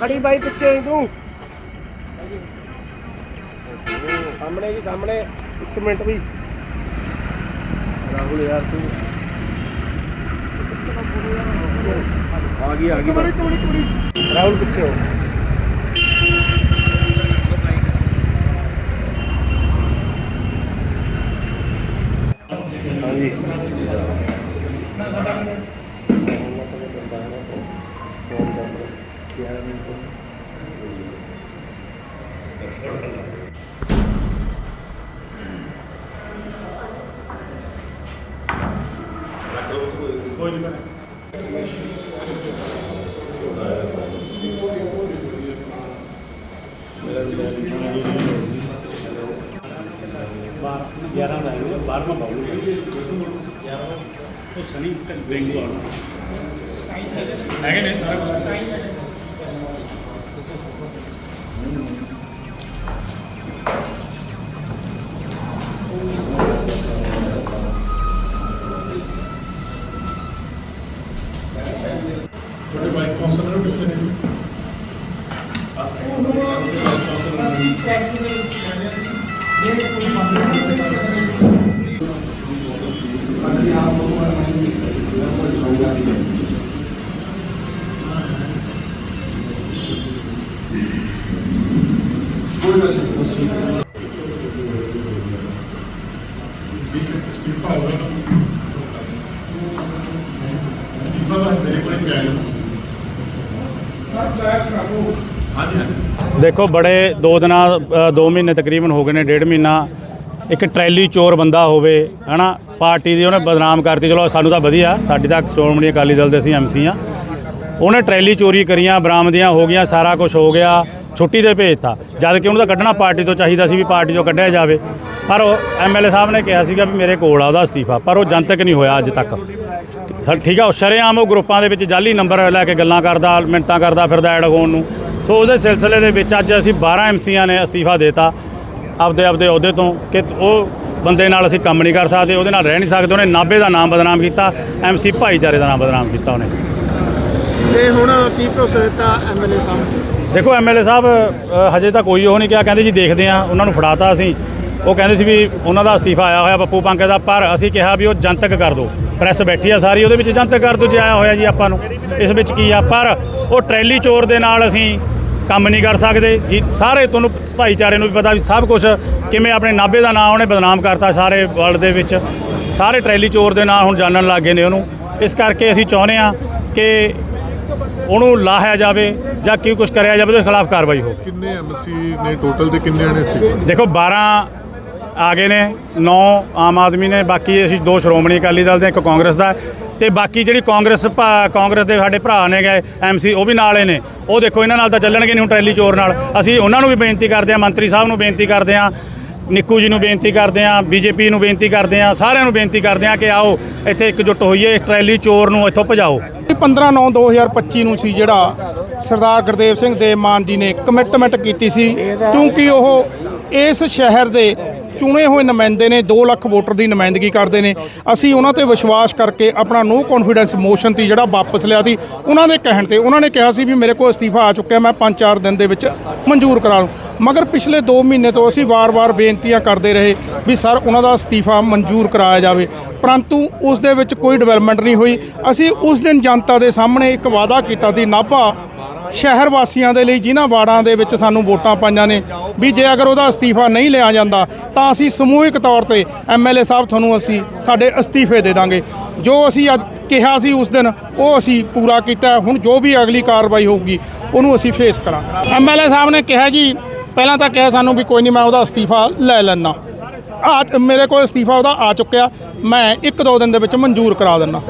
ਖੜੀ ਬਾਈ ਪਿੱਛੇ ਹੀ ਤੂੰ। ਸਾਹਮਣੇ ਜੀ ਸਾਹਮਣੇ। ਇੱਕ ਮਿੰਟ ਵੀ। ਰਾਹੁਲ ਯਾਰ ਤੂੰ। ਆ ਗਈ ਆ ਗਈ ਰਾਹੁਲ ਪਿੱਛੇ ਹੋ। ਹਾਂਜੀ ਗਿਆਰਾਂ ਦਾ ਹੈ ਬਾਰਵਾਂ ਬਾਬੂ ਉਹ ਸਨੀ ਬੈਂਗੂ ਆਉਣਾ ਹੈਗੇ ਨੇ? ਸਾਰਾ ਕੁਝ ਤੁਹਾਡੇ ਦੇਖੋ, ਬੜੇ ਦੋ ਦਿਨਾਂ ਦੋ ਮਹੀਨੇ ਤਕਰੀਬਨ ਹੋ ਗਏ ਨੇ, ਡੇਢ ਮਹੀਨਾ। ਇੱਕ ਟਰੈਲੀ ਚੋਰ ਬੰਦਾ ਹੋਵੇ, ਹਨਾ, ਪਾਰਟੀ ਦੀ ਉਹਨੇ ਬਦਨਾਮ ਕਰਤੀ। ਚਲੋ, ਸਾਨੂੰ ਤਾਂ ਵਧੀਆ, ਸਾਡੀ ਤਾਂ ਸ਼੍ਰੋਮਣੀ ਅਕਾਲੀ ਦਲ ਦੇ ਅਸੀਂ ਐਮਸੀ ਆ। ਉਹਨੇ ਟਰੈਲੀ ਚੋਰੀ ਕਰੀਆਂ, ਬਰਾਮਦੀਆਂ ਹੋ ਗਈਆਂ, ਸਾਰਾ ਕੁਝ ਹੋ ਗਿਆ। ਛੁੱਟੀ ਤੇ ਭੇਜਤਾ, ਜਦ ਕਿ ਉਹਨੂੰ ਤਾਂ ਕੱਢਣਾ ਪਾਰਟੀ ਤੋਂ ਚਾਹੀਦਾ ਸੀ ਵੀ ਪਾਰਟੀ ਤੋਂ ਕੱਢਿਆ ਜਾਵੇ। ਪਰ ਉਹ ਐਮਐਲਏ ਸਾਹਿਬ ਨੇ ਕਿਹਾ ਸੀਗਾ ਵੀ ਮੇਰੇ ਕੋਲ ਆ, ਉਹਦਾ ਅਸਤੀਫਾ, ਪਰ ਉਹ ਜਨਤਕ ਨਹੀਂ ਹੋਇਆ ਅੱਜ ਤੱਕ। ਠੀਕ ਆ, ਉਹ ਸ਼ਰੇਆਮ ਉਹ ਗਰੁੱਪਾਂ ਦੇ ਵਿੱਚ ਜਾਲੀ ਨੰਬਰ ਲੈ ਕੇ ਗੱਲਾਂ ਕਰਦਾ, ਮਿੰਟਾਂ ਕਰਦਾ ਫਿਰਦਾ ਐਡ ਹੋਣ ਨੂੰ। ਸੋ ਉਹਦੇ ਸਿਲਸਿਲੇ ਦੇ ਵਿੱਚ ਅੱਜ ਅਸੀਂ 12 ਐਮਸੀਆਂ ਨੇ ਅਸਤੀਫਾ ਦੇਤਾ, ਆਪਦੇ ਆਪਦੇ ਅਹੁਦੇ ਤੋਂ ਕਿ ਉਹ ਬੰਦੇ ਨਾਲ ਅਸੀਂ ਕੰਮ ਨਹੀਂ ਕਰ ਸਕਦੇ, ਉਹਦੇ ਨਾਲ ਰਹਿ ਨਹੀਂ ਸਕਦੇ, ਉਹਨੇ ਨਾਭੇ ਦਾ ਨਾਮ ਬਦਨਾਮ ਕੀਤਾ ਐਮਸੀ ਭਾਈਚਾਰੇ ਦਾ ਨਾਮ ਬਦਨਾਮ ਕੀਤਾ ਉਹਨੇ। ਤੇ ਹੁਣ ਕੀ ਭਰੋਸਾ ਦਿੱਤਾ ਐਮਐਲਏ ਸਾਹਿਬ? ਦੇਖੋ ਐਮਐਲਏ ਸਾਹਿਬ ਹਜੇ ਤਾਂ ਕੋਈ ਉਹ ਨਹੀਂ ਕਿਹਾ। ਕਹਿੰਦੇ ਜੀ ਦੇਖਦੇ ਆ ਉਹਨਾਂ ਨੂੰ ਫੜਾਤਾ ਅਸੀਂ। ਉਹ ਕਹਿੰਦੇ ਸੀ ਵੀ ਉਹਨਾਂ ਦਾ ਅਸਤੀਫਾ ਆਇਆ ਹੋਇਆ ਪੱਪੂ ਪੰਕੇ ਦਾ, ਪਰ ਅਸੀਂ ਕਿਹਾ ਵੀ ਉਹ ਜਨਤਕ ਕਰ ਦਿਓ ਪ੍ਰੈਸ ਬੈਠੀ ਆ ਸਾਰੀ, ਉਹਦੇ ਵਿੱਚ ਜਨਤਕ ਕਰ ਦਿਓ ਜੇ ਆਇਆ ਹੋਇਆ ਜੀ ਆਪਾਂ ਨੂੰ। ਇਸ ਵਿੱਚ ਕੀ ਆ, ਪਰ ਉਹ ਟਰੈਲੀ ਚੋਰ ਦੇ ਨਾਲ ਅਸੀਂ ਕੰਮ ਨਹੀਂ ਕਰ ਸਕਦੇ। ਜੀ, ਸਾਰੇ ਤੁਹਾਨੂੰ ਭਾਈਚਾਰੇ ਨੂੰ ਵੀ ਪਤਾ ਵੀ ਸਭ ਕੁਝ ਕਿਵੇਂ ਆਪਣੇ ਨਾਭੇ ਦਾ ਨਾਂ ਉਹਨੇ ਬਦਨਾਮ ਕਰਤਾ ਸਾਰੇ ਵਰਲਡ ਦੇ ਵਿੱਚ। ਸਾਰੇ ਟਰੈਲੀ ਚੋਰ ਦੇ ਨਾਂ ਹੁਣ ਜਾਣਨ ਲੱਗ ਗਏ ਨੇ ਉਹਨੂੰ। ਇਸ ਕਰਕੇ ਅਸੀਂ ਚਾਹੁੰਦੇ ਆ ਕਿ ਉਹਨੂੰ ਲਾਹਿਆ ਜਾਵੇ ਜਾਂ ਕੀ ਕੁਝ ਕਰਿਆ ਜਾਵੇ ਉਹਦੇ ਖਿਲਾਫ ਕਾਰਵਾਈ ਹੋਵੇ। ਕਿੰਨੇ ਐਮਸੀ ਨੇ ਟੋਟਲ ਤੇ ਕਿੰਨੇ ਨੇ ਇਸਤੀਫਾ ਦੇਖੋ 12 ਆ ਗਏ ਨੇ 9 ਆਮ ਆਦਮੀ ਨੇ ਬਾਕੀ ਅਸੀਂ ਦੋ ਸ਼੍ਰੋਮਣੀ ਅਕਾਲੀ ਦਲ ਦੇ ਇੱਕ ਕਾਂਗਰਸ ਦਾ ਤੇ ਬਾਕੀ ਜਿਹੜੀ ਕਾਂਗਰਸ ਕਾਂਗਰਸ ਦੇ ਸਾਡੇ ਭਰਾ ਨੇ ਗਏ ਐਮਸੀ ਉਹ ਵੀ ਨਾਲੇ ਨੇ। ਉਹ ਦੇਖੋ ਇਹਨਾਂ ਨਾਲ ਤਾਂ ਚੱਲਣਗੇ ਨਹੀਂ ਹੁਣ ਟਰੈਲੀ ਚੋਰ ਨਾਲ। ਅਸੀਂ ਉਹਨਾਂ ਨੂੰ ਵੀ ਬੇਨਤੀ ਕਰਦੇ ਹਾਂ ਮੰਤਰੀ ਸਾਹਿਬ ਨੂੰ ਬੇਨਤੀ ਕਰਦੇ ਹਾਂ ਨਿੱਕੂ ਜੀ ਨੂੰ ਬੇਨਤੀ ਕਰਦੇ ਹਾਂ ਬੀਜੇਪੀ ਨੂੰ ਬੇਨਤੀ ਕਰਦੇ ਹਾਂ ਸਾਰਿਆਂ ਨੂੰ ਬੇਨਤੀ ਕਰਦੇ ਹਾਂ ਕਿ ਆਓ ਇੱਥੇ ਇਕਜੁੱਟ ਹੋਈਏ ਇਸ ਟਰੈਲੀ ਚੋਰ ਨੂੰ ਇੱਥੋਂ ਭਜਾਓ। 15 9 2025 ਨੂੰ ਸੀ ਜਿਹੜਾ ਸਰਦਾਰ ਗੁਰਦੇਵ ਸਿੰਘ ਦੇ ਮਾਨ ਜੀ ਨੇ ਕਮਿਟਮੈਂਟ ਕੀਤੀ ਸੀ ਕਿਉਂਕਿ ਉਹ ਇਸ ਸ਼ਹਿਰ ਦੇ ਚੁਣੇ ਹੋਏ ਨੁਮਾਇੰਦੇ ਨੇ 2 ਲੱਖ ਵੋਟਰ ਦੀ ਨੁਮਾਇੰਦਗੀ ਕਰਦੇ ਨੇ। ਅਸੀਂ ਉਹਨਾਂ ਤੇ ਵਿਸ਼ਵਾਸ ਕਰਕੇ ਆਪਣਾ ਨੋ ਕੌਨਫੀਡੈਂਸ ਮੋਸ਼ਨ ਤੀ ਜਿਹੜਾ ਵਾਪਸ ਲਿਆ ਸੀ, ਉਹਨਾਂ ਦੇ ਕਹਿਣ ਤੇ ਉਹਨਾਂ ਨੇ ਕਿਹਾ ਸੀ ਵੀ ਮੇਰੇ ਕੋਲ ਅਸਤੀਫਾ ਆ ਚੁੱਕਿਆ, ਮੈਂ 5-4 ਦਿਨ ਦੇ ਵਿੱਚ ਮਨਜ਼ੂਰ ਕਰਾ ਲੂੰ। ਮਗਰ ਪਿਛਲੇ 2 ਮਹੀਨੇ ਤੋਂ ਅਸੀਂ ਵਾਰ-ਵਾਰ ਬੇਨਤੀਆਂ ਕਰਦੇ ਰਹੇ ਵੀ ਸਰ, ਉਹਨਾਂ ਦਾ ਅਸਤੀਫਾ ਮਨਜ਼ੂਰ ਕਰਾਇਆ ਜਾਵੇ। ਪਰੰਤੂ ਉਸ ਦੇ ਵਿੱਚ ਕੋਈ ਡਿਵੈਲਪਮੈਂਟ ਨਹੀਂ ਹੋਈ। ਅਸੀਂ ਉਸ ਦਿਨ ਜਨਤਾ ਦੇ ਸਾਹਮਣੇ ਇੱਕ ਵਾਅਦਾ ਕੀਤਾ ਸੀ, ਨਾਭਾ ਸ਼ਹਿਰ ਵਾਸੀਆਂ ਦੇ ਲਈ ਜਿਨ੍ਹਾਂ ਵਾਰਡਾਂ ਦੇ ਵਿੱਚ ਸਾਨੂੰ ਵੋਟਾਂ ਪਾਈਆਂ ਨੇ ਵੀ ਜੇ ਅਗਰ ਉਹਦਾ ਅਸਤੀਫਾ ਨਹੀਂ ਲਿਆ ਜਾਂਦਾ ਤਾਂ ਅਸੀਂ ਸਮੂਹਿਕ ਤੌਰ ਤੇ ਐਮਐਲਏ ਸਾਹਿਬ ਤੁਹਾਨੂੰ ਅਸੀਂ ਸਾਡੇ ਅਸਤੀਫੇ ਦੇ ਦਾਂਗੇ। ਜੋ ਅਸੀਂ ਅੱਜ ਕਿਹਾ ਸੀ ਉਸ ਦਿਨ, ਉਹ ਅਸੀਂ ਪੂਰਾ ਕੀਤਾ। ਹੁਣ ਜੋ ਵੀ ਅਗਲੀ ਕਾਰਵਾਈ ਹੋਊਗੀ, ਉਹਨੂੰ ਅਸੀਂ ਫੇਸ ਕਰਾਂਗੇ। ਐਮਐਲਏ ਸਾਹਿਬ ਨੇ ਕਿਹਾ ਜੀ, ਪਹਿਲਾਂ ਤਾਂ ਕਿਹਾ ਸਾਨੂੰ ਵੀ ਕੋਈ ਨਹੀਂ, ਮੈਂ ਉਹਦਾ ਅਸਤੀਫਾ ਲੈ ਲੈਣਾ ਆ ਮੇਰੇ ਕੋਲ ਅਸਤੀਫਾ ਉਹਦਾ ਆ ਚੁੱਕਿਆ, ਮੈਂ ਇੱਕ ਦੋ ਦਿਨ ਦੇ ਵਿੱਚ ਮਨਜ਼ੂਰ ਕਰਾ ਦਿੰਦਾ।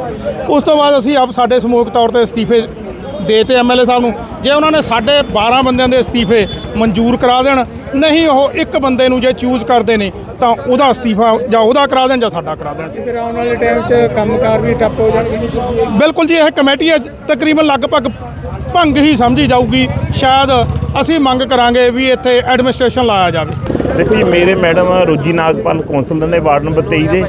ਉਸ ਤੋਂ ਬਾਅਦ ਅਸੀਂ ਆਪ ਸਾਡੇ ਸਮੂਹਿਕ ਤੌਰ ਤੇ ਅਸਤੀਫੇ ਦੇ ਤੇ ਐਮਐਲਏ ਸਾਹਿਬ ਨੂੰ। ਜੇ ਉਹਨਾਂ ਨੇ ਸਾਡੇ 12 ਬੰਦਿਆਂ ਦੇ ਅਸਤੀਫੇ ਮਨਜ਼ੂਰ ਕਰਾ ਦੇਣ ਨਹੀਂ ਉਹ ਇੱਕ ਬੰਦੇ ਨੂੰ ਜੇ ਚੂਜ਼ ਕਰਦੇ ਨੇ ਤਾਂ ਉਹਦਾ ਅਸਤੀਫਾ ਜਾਂ ਉਹਦਾ ਕਰਾ ਦੇਣ ਜਾਂ ਸਾਡਾ ਕਰਾ ਦੇਣ। ਫਿਰ ਆਉਣ ਵਾਲੇ ਟਾਈਮ 'ਚ ਕੰਮਕਾਰ ਵੀ ਠੱਪ ਹੋ ਜਾਣਗੇ। ਬਿਲਕੁਲ ਜੀ ਇਹ ਕਮੇਟੀ ਅੱਜ ਤਕਰੀਬਨ ਲਗਭਗ ਭੰਗ ਹੀ ਸਮਝੀ ਜਾਊਗੀ। ਸ਼ਾਇਦ ਅਸੀਂ ਮੰਗ ਕਰਾਂਗੇ ਵੀ ਇੱਥੇ ਐਡਮਿਨਿਸਟ੍ਰੇਸ਼ਨ ਲਾਇਆ ਜਾਵੇ। ਦੇਖੋ ਜੀ ਮੇਰੇ ਮੈਡਮ ਰੋਜੀ ਨਾਗਪਾਲ ਕੌਂਸਲਰ ਨੇ ਵਾਰਡ ਨੰਬਰ 23 ਦੇ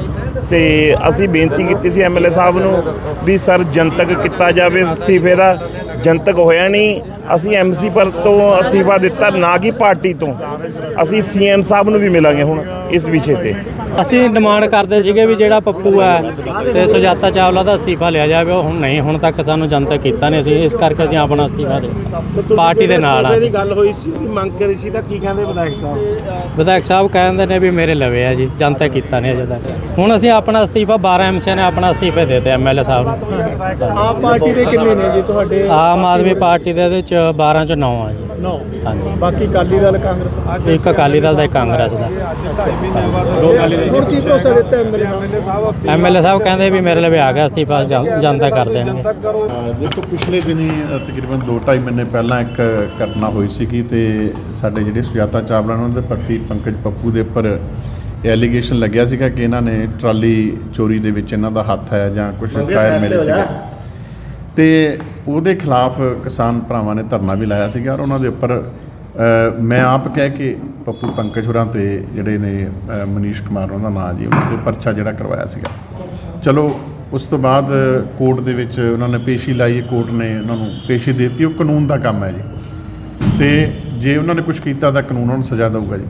ਤੇ ਅਸੀਂ ਬੇਨਤੀ ਕੀਤੀ ਸੀ ਐਮਐਲਏ ਸਾਹਿਬ ਨੂੰ ਵੀ ਸਰ ਜਨਤਕ ਕੀਤਾ ਜਾਵੇ ਅਸਤੀਫੇ ਦਾ। ਜਨਤਕ ਹੋਇਆ ਨਹੀਂ। ਅਸੀਂ ਐਮਸੀ ਪਰ ਤੋਂ ਅਸਤੀਫਾ ਦਿੱਤਾ, ਨਾ ਕਿ ਪਾਰਟੀ ਤੋਂ। ਅਸੀਂ ਸੀਐਮ ਸਾਹਿਬ ਨੂੰ ਵੀ ਮਿਲਾਂਗੇ ਹੁਣ। ਇਸ ਵਿਸ਼ੇ ਤੇ। ਅਸੀਂ ਡਿਮਾਂਡ ਕਰਦੇ ਸੀਗੇ ਵੀ ਜਿਹੜਾ ਪੱਪੂ ਹੈ ਤੇ ਸੁਜਾਤਾ ਚਾਵਲਾ ਦਾ ਅਸਤੀਫਾ ਲਿਆ ਜਾਵੇ ਉਹ ਹੁਣ ਨਹੀਂ ਹੁਣ ਤੱਕ ਸਾਨੂੰ ਜਨਤਕ ਕੀਤਾ ਨਹੀਂ ਅਸੀਂ ਇਸ ਕਰਕੇ ਅਸੀਂ ਆਪਣਾ ਅਸਤੀਫਾ ਦੇ। ਪਾਰਟੀ ਦੇ ਨਾਲ ਆ ਅਸੀਂ। ਗੱਲ ਹੋਈ ਸੀ ਮੰਗ ਕਰੀ ਸੀ ਤਾਂ ਕੀ ਕਹਿੰਦੇ ਵਿਧਾਇਕ ਸਾਹਿਬ? ਵਿਧਾਇਕ ਸਾਹਿਬ ਕਹਿੰਦੇ ਨੇ ਵੀ ਮੇਰੇ ਲਵੇ ਆ ਜੀ ਜਨਤਕ ਕੀਤਾ ਨਹੀਂ ਅਜੇ ਤੱਕ। ਹੁਣ ਅਸੀਂ ਆਪਣਾ ਅਸਤੀਫਾ 12 ਐਮਸੀ ਨੇ ਆਪਣਾ ਅਸਤੀਫੇ ਦੇ ਦਿੱਤੇ ਐਮਐਲਏ ਸਾਹਿਬ ਨੂੰ। ਆਪ ਪਾਰਟੀ ਦੇ ਕਿੰਨੇ ਨੇ ਜੀ ਤੁਹਾਡੇ? ਆਮ ਆਦਮੀ ਪਾਰਟੀ ਦੇ ਇਹਦੇ ਚ 12 ਚ 9 ਆ ਜੀ। 9 ਹਾਂਜੀ। ਬਾਕੀ ਅਕਾਲੀ ਦਲ ਕਾਂਗਰਸ? ਇੱਕ ਅਕਾਲੀ ਦਲ ਦਾ ਇੱਕ ਕਾਂਗਰਸ ਦਾ। ਹੁਣ ਕੀ ਭਰੋਸਾ ਦਿੱਤਾ ਐਮਐਲਏ ਸਾਹਿਬ? ਐਮਐਲਏ ਸਾਹਿਬ ਕਹਿੰਦੇ ਵੀ ਮੇਰੇ ਲਵੇ ਆ ਗਿਆ ਅਸਤੀਫਾ ਜਨ- ਜਨਤਾ ਕਰ ਦੇਣਗੇ ਦੇਖੋ ਪਿਛਲੇ ਦਿਨੀ ਤਕਰੀਬਨ 2.5 ਮਹੀਨੇ ਪਹਿਲਾਂ ਇੱਕ ਘਟਨਾ ਹੋਈ ਸੀਗੀ ਤੇ ਸਾਡੇ ਜਿਹੜੇ ਸੁਜਾਤਾ ਚਾਵਲਾ ਨੇ ਉਹਨਾਂ ਦੇ ਪਤੀ ਪੰਕਜ ਪੱਪੂ ਦੇ ਉੱਪਰ ਐਲੀਗੇਸ਼ਨ ਲੱਗਿਆ ਸੀਗਾ ਕਿ ਇਹਨਾਂ ਨੇ ਟਰਾਲੀ ਚੋਰੀ ਦੇ ਵਿੱਚ ਇਹਨਾਂ ਦਾ ਹੱਥ ਹੈ ਜਾਂ ਕੁਝ ਟਾਇਰ ਮਿਲੇ ਸੀਗੇ। ਤੇ ਉਹਦੇ ਖਿਲਾਫ ਕਿਸਾਨ ਭਰਾਵਾਂ ਨੇ ਧਰਨਾ ਵੀ ਲਾਇਆ ਸੀਗਾ ਔਰ ਉਹਨਾਂ ਦੇ ਉੱਪਰ ਮੈਂ ਆਪ ਕਹਿ ਕੇ ਪੱਪੂ ਪੰਕਜ ਹੋਰਾਂ ਤੇ ਜਿਹੜੇ ਨੇ ਅ, ਮਨੀਸ਼ ਕੁਮਾਰ ਉਹਨਾਂ ਦਾ ਨਾਂ ਜੀ ਉਹਨਾਂ ਤੇ ਪਰਚਾ ਜਿਹੜਾ ਕਰਵਾਇਆ ਸੀਗਾ। ਚਲੋ ਉਸ ਤੋਂ ਬਾਅਦ ਕੋਰਟ ਦੇ ਵਿੱਚ ਉਹਨਾਂ ਨੇ ਪੇਸ਼ੀ ਲਾਈ ਕੋਰਟ ਨੇ ਉਹਨਾਂ ਨੂੰ ਪੇਸ਼ੀ ਦੇ ਦਿੱਤੀ ਉਹ ਕਾਨੂੰਨ ਦਾ ਕੰਮ ਹੈ ਜੀ। ਤੇ ਜੇ ਉਹਨਾਂ ਨੇ ਕੁਝ ਕੀਤਾ ਤਾਂ ਕਾਨੂੰਨ ਉਹਨਾਂ ਨੂੰ ਸਜ਼ਾ ਦੇਊਗਾ ਜੀ।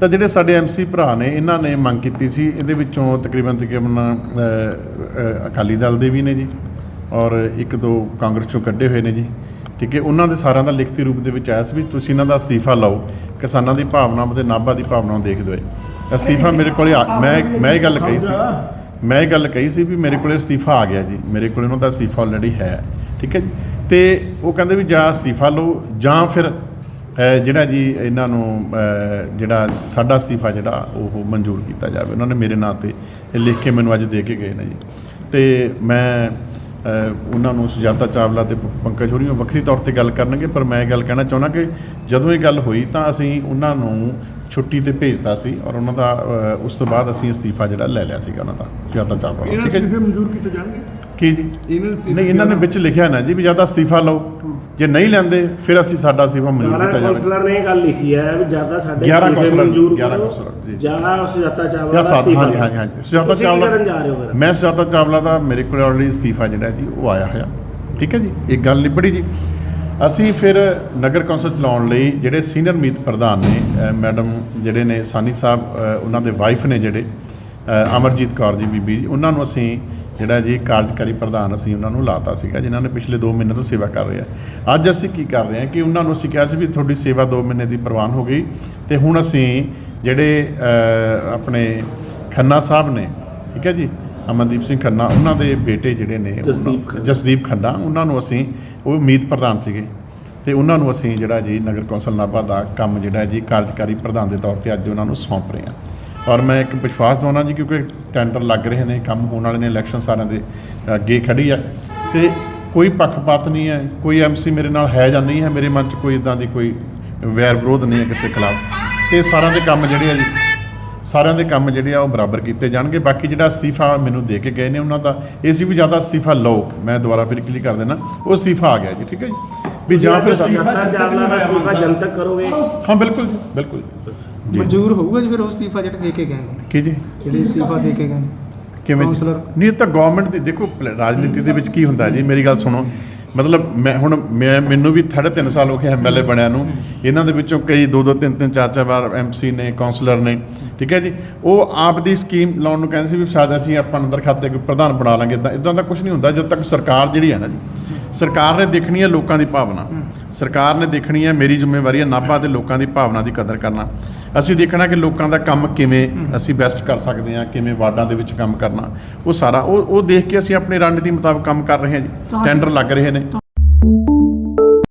ਤਾਂ ਜਿਹੜੇ ਸਾਡੇ ਐਮਸੀ ਭਰਾ ਨੇ ਇਹਨਾਂ ਨੇ ਮੰਗ ਕੀਤੀ ਸੀ ਇਹਦੇ ਵਿੱਚੋਂ ਤਕਰੀਬਨ ਤਕਰੀਬਨ ਅ, ਅ, ਅਕਾਲੀ ਦਲ ਦੇ ਵੀ ਨੇ ਜੀ ਔਰ ਇੱਕ ਦੋ ਕਾਂਗਰਸ ਚੋਂ ਕੱਢੇ ਹੋਏ ਨੇ ਜੀ। ਠੀਕ ਹੈ ਉਹਨਾਂ ਦੇ ਸਾਰਿਆਂ ਦਾ ਲਿਖਤੀ ਰੂਪ ਦੇ ਵਿੱਚ ਆਇਆ ਸੀ ਵੀ ਤੁਸੀਂ ਇਹਨਾਂ ਦਾ ਅਸਤੀਫਾ ਲਓ ਕਿਸਾਨਾਂ ਦੀ ਭਾਵਨਾ ਅਤੇ ਨਾਭਾ ਦੀ ਭਾਵਨਾ ਨੂੰ ਦੇਖਦੇ ਹੋਏ। ਅਸਤੀਫਾ ਮੇਰੇ ਕੋਲੇ ਆ- ਮੈਂ ਮੈਂ ਇਹ ਗੱਲ ਕਹੀ ਸੀ ਮੈਂ ਇਹ ਗੱਲ ਕਹੀ ਸੀ ਵੀ ਮੇਰੇ ਕੋਲੇ ਅਸਤੀਫਾ ਆ ਗਿਆ ਜੀ ਮੇਰੇ ਕੋਲੇ ਉਹਨਾਂ ਦਾ ਅਸਤੀਫਾ ਆਲਰੇਡੀ ਹੈ ਠੀਕ ਹੈ ਜੀ। ਤੇ ਉਹ ਕਹਿੰਦੇ ਵੀ ਜਾਂ ਅਸਤੀਫਾ ਲਓ ਜਾਂ ਫਿਰ ਅ, ਜਿਹੜਾ ਜੀ ਇਹਨਾਂ ਨੂੰ ਅ, ਜਿਹੜਾ ਸਾਡਾ ਅਸਤੀਫਾ ਜਿਹੜਾ ਉਹ ਮਨਜ਼ੂਰ ਕੀਤਾ ਜਾਵੇ। ਉਹਨਾਂ ਨੇ ਮੇਰੇ ਨਾਂ ਤੇ ਇਹ ਲਿਖ ਕੇ ਮੈਨੂੰ ਅੱਜ ਦੇ ਕੇ ਗਏ ਨੇ ਜੀ। ਤੇ ਮੈਂ ਉਹਨਾਂ ਨੂੰ ਸੁਜਾਤਾ ਚਾਵਲਾ ਤੇ ਪੰਕਜ ਹੋਰੀ ਨੂੰ ਵੱਖਰੀ ਤੌਰ ਤੇ ਗੱਲ ਕਰਨਗੇ ਪਰ ਮੈਂ ਇਹ ਗੱਲ ਕਹਿਣਾ ਚਾਹੁੰਦਾ ਕਿ ਜਦੋਂ ਇਹ ਗੱਲ ਹੋਈ ਤਾਂ ਅਸੀਂ ਉਹਨਾਂ ਨੂੰ ਛੁੱਟੀ ਤੇ ਭੇਜਤਾ ਸੀ ਔਰ ਉਹਨਾਂ ਦਾ ਉਸ ਤੋਂ ਬਾਅਦ ਅਸੀਂ ਅਸਤੀਫਾ ਜਿਹੜਾ ਲੈ ਲਿਆ ਸੀਗਾ ਉਹਨਾਂ ਦਾ ਸੁਜਾਤਾ ਚਾਵਲਾ। ਠੀਕ ਹੈ ਜੀ? ਮਨਜ਼ੂਰ ਕੀਤੇ ਜਾਣਗੇ ਕੀ ਜੀ। ਨਹੀਂ ਇਹਨਾਂ ਨੇ ਵਿੱਚ ਲਿਖਿਆ ਨਾ ਜੀ ਵੀ ਜਾਂ ਤਾਂ ਅਸਤੀਫਾ ਲਓ। ਜੇ ਨਹੀਂ ਲੈਂਦੇ ਫਿਰ ਅਸੀਂ ਸਾਡਾ ਅਸਤੀਫਾ ਮਨਜ਼ੂਰ ਕੀਤਾ ਜਾਵੇ। ਕਾਉਂਸਲਰ ਨੇ ਇਹ ਗੱਲ ਲਿਖੀ ਹੈ ਵੀ ਜ਼ਿਆਦਾ ਸਾਡੇ 11 ਅਸਤੀਫੇ ਕਾਉਂਸਲਰ, ਮਨਜ਼ੂਰ 11 ਕਰੋ, ਕਾਉਂਸਲਰ, ਜੀ। ਜਾਂ ਸੁਜਾਤਾ ਚਾਵਲਾ ਜਾਂ ਦਾ ਅਸਤੀਫਾ ਹਾਂਜੀ ਹਾਂਜੀ ਹਾਂਜੀ। ਸੁਜਾਤਾ ਤੁਸੀਂ ਕੀ ਕਰਨ ਜਾ ਰਹੇ ਹੋ ਚਾਵਲਾ ਫਿਰ? ਮੈਂ ਸੁਜਾਤਾ ਚਾਵਲਾ ਦਾ ਮੇਰੇ ਕੋਲ ਆਲਰੇਡੀ ਅਸਤੀਫਾ ਜਿਹੜਾ ਜੀ ਉਹ ਆਇਆ ਹੋਇਆ। ਠੀਕ ਹੈ ਜੀ? ਇੱਕ ਗੱਲ ਨਿਬੜੀ ਜੀ। ਅਸੀਂ ਫਿਰ ਨਗਰ ਕੌਂਸਲ ਚਲਾਉਣ ਲਈ ਜਿਹੜੇ ਸੀਨੀਅਰ ਮੀਤ ਪ੍ਰਧਾਨ ਨੇ ਮੈਡਮ ਜਿਹੜੇ ਨੇ ਸਾਨੀ ਸਾਹਿਬ ਉਹਨਾਂ ਦੇ ਵਾਈਫ ਨੇ ਜਿਹੜੇ ਅਮਰਜੀਤ ਕੌਰ ਜੀ ਬੀਬੀ ਜੀ, ਉਹਨਾਂ ਨੂੰ ਅਸੀਂ ਜਿਹੜਾ ਜੀ ਕਾਰਜਕਾਰੀ ਪ੍ਰਧਾਨ ਅਸੀਂ ਉਹਨਾਂ ਨੂੰ ਲਾਤਾ ਸੀਗਾ ਜਿਨ੍ਹਾਂ ਨੇ ਪਿਛਲੇ 2 ਮਹੀਨੇ ਤੋਂ ਸੇਵਾ ਕਰ ਰਹੇ ਆ। ਅੱਜ ਅਸੀਂ ਕੀ ਕਰ ਰਹੇ ਹਾਂ ਕਿ ਉਹਨਾਂ ਨੂੰ ਅਸੀਂ ਕਿਹਾ ਸੀ ਵੀ ਤੁਹਾਡੀ ਸੇਵਾ 2 ਮਹੀਨੇ ਦੀ ਪ੍ਰਵਾਨ ਹੋ ਗਈ ਤੇ ਹੁਣ ਅਸੀਂ ਜਿਹੜੇ ਆਪਣੇ ਖੰਨਾ ਸਾਹਿਬ ਨੇ ਠੀਕ ਹੈ ਜੀ ਅਮਨਦੀਪ ਸਿੰਘ ਖੰਨਾ ਉਹਨਾਂ ਦੇ ਬੇਟੇ ਜਿਹੜੇ ਨੇ ਜਸਦੀਪ ਖੰਨਾ। ਉਹਨਾਂ ਨੂੰ ਅਸੀਂ ਉਹ ਮੀਤ ਪ੍ਰਧਾਨ ਸੀਗੇ। ਤੇ ਉਹਨਾਂ ਨੂੰ ਅਸੀਂ ਜਿਹੜਾ ਜੀ ਨਗਰ ਕੌਂਸਲ ਨਾਭਾ ਦਾ ਕੰਮ ਜਿਹੜਾ ਜੀ ਕਾਰਜਕਾਰੀ ਪ੍ਰਧਾਨ ਦੇ ਤੌਰ ਤੇ ਅੱਜ ਉਹਨਾਂ ਨੂੰ ਸੌਂਪ ਰਹੇ ਹਾਂ ਔਰ ਮੈਂ ਇੱਕ ਵਿਸ਼ਵਾਸ ਦਵਾਉਣਾ ਜੀ ਕਿਉਂਕਿ ਟੈਂਡਰ ਲੱਗ ਰਹੇ ਨੇ ਕੰਮ ਹੋਣ ਵਾਲੇ ਨੇ ਇਲੈਕਸ਼ਨ ਸਾਰਿਆਂ ਦੇ ਅੱਗੇ ਖੜੀ ਆ। ਤੇ ਕੋਈ ਪੱਖਪਾਤ ਨਹੀਂ ਹੈ ਕੋਈ ਐਮਸੀ ਮੇਰੇ ਨਾਲ ਹੈ ਜਾਂ ਨਹੀਂ ਹੈ ਮੇਰੇ ਮਨ 'ਚ ਕੋਈ ਇਦਾਂ ਦੀ ਕੋਈ ਵੈਰ ਵਿਰੋਧ ਨਹੀਂ ਹੈ ਕਿਸੇ ਖਿਲਾਫ। ਤੇ ਸਾਰਿਆਂ ਦੇ ਕੰਮ ਜਿਹੜੇ ਆ ਜੀ ਸਾਰਿਆਂ ਦੇ ਕੰਮ ਜਿਹੜੇ ਆ ਉਹ ਬਰਾਬਰ ਕੀਤੇ ਜਾਣਗੇ। ਬਾਕੀ ਜਿਹੜਾ ਅਸਤੀਫਾ ਮੈਨੂੰ ਦੇ ਕੇ ਗਏ ਨੇ ਉਹਨਾਂ ਦਾ ਇਹ ਸੀ ਵੀ ਜ਼ਿਆਦਾ ਅਸਤੀਫਾ ਲਓ। ਮੈਂ ਦੁਬਾਰਾ ਫਿਰ ਕਲੀਅਰ ਕਰ ਦੇਣਾ ਉਹ ਅਸਤੀਫਾ ਆ ਗਿਆ ਜੀ ਠੀਕ ਹੈ ਜੀ? ਵੀ ਜਾਂ ਫਿਰ ਸੁਜਾਤਾ ਚਾਵਲਾ ਦਾ ਅਸਤੀਫਾ ਜਨਤਕ ਕਰੋਗੇ। ਹਾਂ ਬਿਲਕੁਲ ਜੀ ਬਿਲਕੁਲ ਜੀ। ਮਨਜ਼ੂਰ ਹੋਊਗਾ ਜੀ ਫਿਰ ਉਹ ਅਸਤੀਫਾ ਜਿਹੜਾ ਦੇ ਕੇ ਗਏ ਨੇ। ਕੀ ਜੀ? ਜਿਹੜੇ ਅਸਤੀਫਾ ਦੇ ਕੇ ਗਏ ਨੇ। ਕਿਵੇਂ ਜੀ? ਕਾਉਂਸਲਰ। ਨਹੀਂ ਇਹ ਤਾਂ ਗਵਰਨਮੈਂਟ ਦੀ ਦੇਖੋ ਪਲ- ਰਾਜਨੀਤੀ ਦੇ ਵਿੱਚ ਕੀ ਹੁੰਦਾ ਜੀ? ਮੇਰੀ ਗੱਲ ਸੁਣੋ। ਮਤਲਬ ਮੈਂ ਹੁਣ ਮੈਂ ਮੈਨੂੰ ਵੀ ਸਾਢੇ ਤਿੰਨ ਸਾਲ ਹੋ ਗਏ ਐਮਐਲਏ ਬਣਿਆ ਨੂੰ। ਇਹਨਾਂ ਦੇ ਵਿੱਚੋਂ ਕਈ ਦੋ ਦੋ ਤਿੰਨ ਤਿੰਨ ਚਾਰ ਚਾਰ ਵਾਰ ਐਮਸੀ ਨੇ ਕਾਉਂਸਲਰ ਨੇ। ਠੀਕ ਹੈ ਜੀ? ਉਹ ਆਪ ਦੀ ਸਕੀਮ ਲਾਉਣ ਨੂੰ ਕਹਿੰਦੇ ਸੀ ਵੀ ਸ਼ਾਇਦ ਅਸੀਂ ਆਪਾਂ ਅੰਦਰ ਖਾਤੇ ਕੋਈ ਪ੍ਰਧਾਨ ਬਣਾ ਲਾਂਗੇ। ਇਦਾਂ ਇਦਾਂ ਦਾ ਕੁਝ ਨਹੀਂ ਹੁੰਦਾ। ਜਦੋਂ ਤੱਕ ਸਰਕਾਰ ਜਿਹੜੀ ਹੈ ਨਾ ਜੀ ਸਰਕਾਰ ਨੇ ਦੇਖਣੀ ਹੈ ਲੋਕਾਂ ਦੀ ਭਾਵਨਾ। ਸਰਕਾਰ ਨੇ ਦੇਖਣੀ ਹੈ ਮੇਰੀ ਜ਼ਿੰਮੇਵਾਰੀ ਹੈ ਨਾਭਾ ਦੇ ਲੋਕਾਂ ਦੀ ਭਾਵਨਾ ਦੀ ਕਦਰ ਕਰਨਾ। ਅਸੀਂ ਦੇਖਣਾ ਕਿ ਲੋਕਾਂ ਦਾ ਕੰਮ ਕਿਵੇਂ ਅਸੀਂ ਬੈਸਟ ਕਰ ਸਕਦੇ ਹਾਂ ਕਿਵੇਂ ਵਾਰਡਾਂ ਦੇ ਵਿੱਚ ਕੰਮ ਕਰਨਾ। ਉਹ ਸਾਰਾ ਉਹ ਉਹ ਦੇਖ ਕੇ ਅਸੀਂ ਆਪਣੀ ਰਣਨੀਤੀ ਮੁਤਾਬਕ ਕੰਮ ਕਰ ਰਹੇ ਹਾਂ ਜੀ। ਟੈਂਡਰ ਲੱਗ ਰਹੇ ਨੇ।